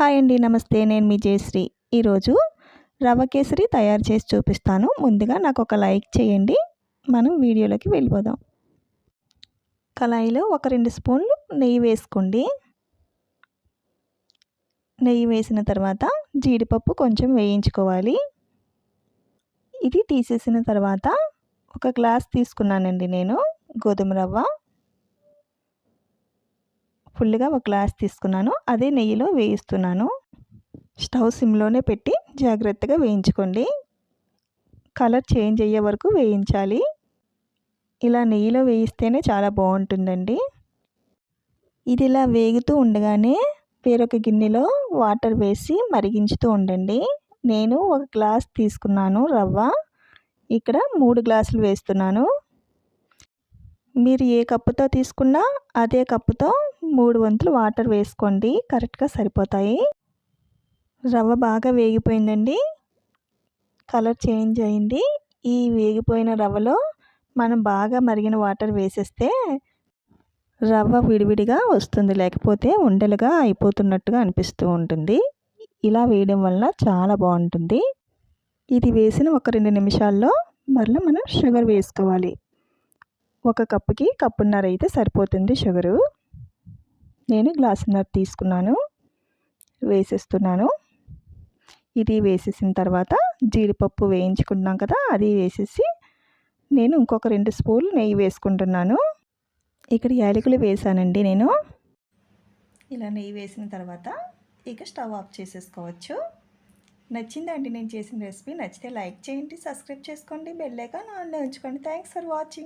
Hi అండి నమస్తే. నేను మీ జయశ్రీ. ఈరోజు రవ్వ కేసరి తయారు చేసి చూపిస్తాను. ముందుగా నాకు ఒక లైక్ చేయండి. మనం వీడియోలోకి వెళ్ళిపోదాం. కళాయిలో ఒక రెండు స్పూన్లు నెయ్యి వేసుకోండి. నెయ్యి వేసిన తర్వాత జీడిపప్పు కొంచెం వేయించుకోవాలి. ఇది తీసేసిన తర్వాత ఒక గ్లాస్ తీసుకున్నానండి నేను గోధుమ రవ్వ. ఫుల్గా ఒక గ్లాస్ తీసుకున్నాను. అదే నెయ్యిలో వేయిస్తున్నాను. స్టవ్ సిమ్లోనే పెట్టి జాగ్రత్తగా వేయించుకోండి. కలర్ చేంజ్ అయ్యే వరకు వేయించాలి. ఇలా నెయ్యిలో వేయిస్తేనే చాలా బాగుంటుందండి. ఇది ఇలా వేగుతూ ఉండగానే వేరొక గిన్నెలో వాటర్ వేసి మరిగించుతూ ఉండండి. నేను ఒక గ్లాస్ తీసుకున్నాను రవ్వ. ఇక్కడ మూడు గ్లాసులు వేస్తున్నాను. మీరు ఏ కప్పుతో తీసుకున్నా అదే కప్పుతో మూడు వంతులు వాటర్ వేసుకోండి. కరెక్ట్గా సరిపోతాయి. రవ్వ బాగా వేగిపోయిందండి. కలర్ చేంజ్ అయింది. ఈ వేగిపోయిన రవ్వలో మనం బాగా మరిగిన వాటర్ వేసేస్తే రవ్వ విడివిడిగా వస్తుంది. లేకపోతే ఉండలుగా అయిపోతున్నట్టుగా అనిపిస్తూ ఉంటుంది. ఇలా వేయడం వల్ల చాలా బాగుంటుంది. ఇది వేసిన ఒక రెండు నిమిషాల్లో మరలా మనం షుగర్ వేసుకోవాలి. ఒక కప్పుకి కప్పున్నర అయితే సరిపోతుంది షుగరు. నేను గ్లాసున్నర తీసుకున్నాను వేసేస్తున్నాను. ఇది వేసేసిన తర్వాత జీడిపప్పు వేయించుకున్నాం కదా అది వేసేసి నేను ఇంకొక రెండు స్పూన్లు నెయ్యి వేసుకుంటున్నాను. ఇక్కడ యాలకులు వేసానండి నేను. ఇలా నెయ్యి వేసిన తర్వాత ఇక స్టవ్ ఆఫ్ చేసేసుకోవచ్చు. నచ్చిందండి నేను చేసిన రెసిపీ నచ్చితే లైక్ చేయండి సబ్స్క్రైబ్ చేసుకోండి బెల్ ఐకాన్ ఆన్లో ఉంచుకోండి. Thanks for watching.